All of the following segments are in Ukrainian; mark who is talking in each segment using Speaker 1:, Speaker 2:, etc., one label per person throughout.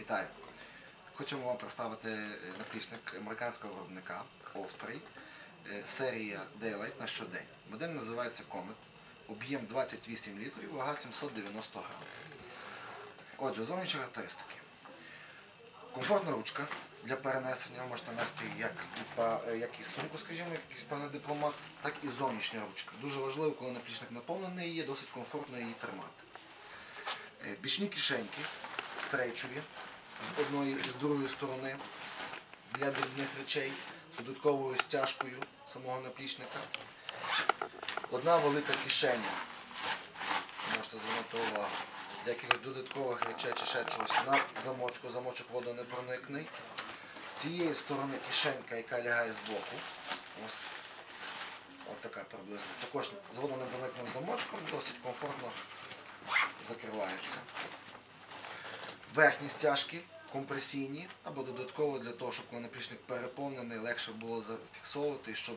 Speaker 1: Вітаю! Хочемо вам представити е, наплічник американського виробника Osprey, е, серія Daylight на щодень. Модель називається Comet, об'єм 28 літрів, вага 790 грам. Отже, зовнішні характеристики. Комфортна ручка для перенесення, ви можете нести як і, е, як і сумку, скажімо, як якийсь певний дипломат, так і зовнішня ручка. Дуже важливо, коли наплічник наповнений, є досить комфортно її тримати. Бічні кишеньки стрейчові з одної і з другої сторони для дрібних речей з додатковою стяжкою самого наплічника. Одна велика кишеня, можете звернути увагу, для якихось додаткових речей чи ще чогось на замочку, замочок водонепроникний. З цієї сторони кишенька, яка лягає збоку. Ось, от така приблизно. Також з водонепроникним замочком досить комфортно закривається. Верхні стяжки компресійні або додатково для того, щоб коли переповнений, легше було зафіксовувати, щоб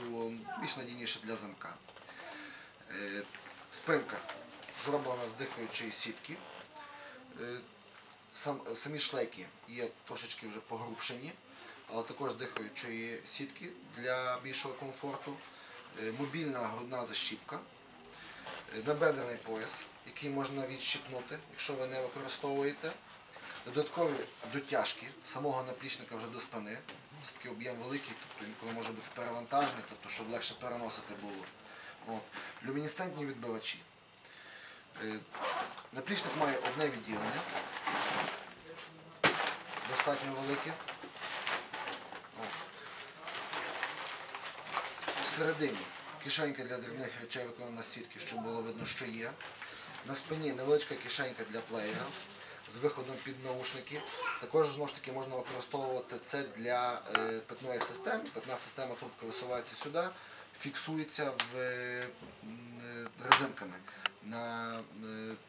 Speaker 1: було більш надійніше для замка. Е, Спинка зроблена з дихаючої сітки. Е, Сам, самі шлейки є трошечки вже погрубшені, але також дихаючої сітки для більшого комфорту. Е, Мобільна грудна защіпка. Набедрений пояс, який можна відщипнути, якщо ви не використовуєте. Додаткові дотяжки самого наплічника вже до спини. Все-таки об'єм великий, тобто інколи може бути перевантажений, тобто, щоб легше переносити було. От. Люмінесцентні відбивачі. Е, Наплічник має одне відділення, достатньо велике. От. Всередині кишенька для дрібних речей виконана з сітки, щоб було видно, що є. На спині невеличка кишенька для плеєра з виходом під наушники. Також знову ж таки можна використовувати це для е, питної системи. Питна система трубка висувається сюди, фіксується в, е, е, резинками на,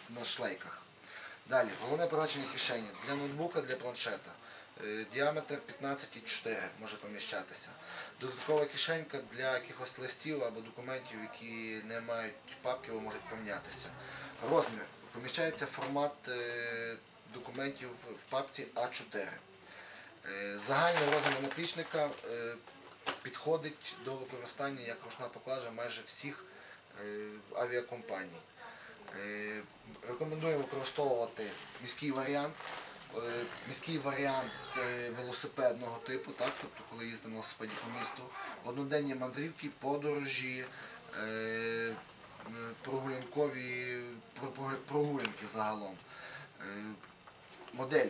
Speaker 1: на шлейках. Далі, головне призначення кишені для ноутбука, для планшета. Е, Діаметр 15,4 може поміщатися. Додаткова кишенька для якихось листів або документів, які не мають папки, або можуть помінятися. Розмір. Поміщається формат е, документів в папці А4. Е, Загальний розмір наплічника підходить до використання як ручна поклажа майже всіх авіакомпаній. Рекомендую використовувати міський варіант. Е, Міський варіант е, велосипедного типу, так, тобто коли їздимо на велосипеді по місту, одноденні мандрівки, подорожі, е, прогулянкові про- про- прогулянки загалом. Модель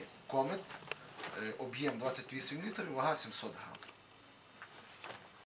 Speaker 1: е, об'єм 28 літрів, вага 700 грам.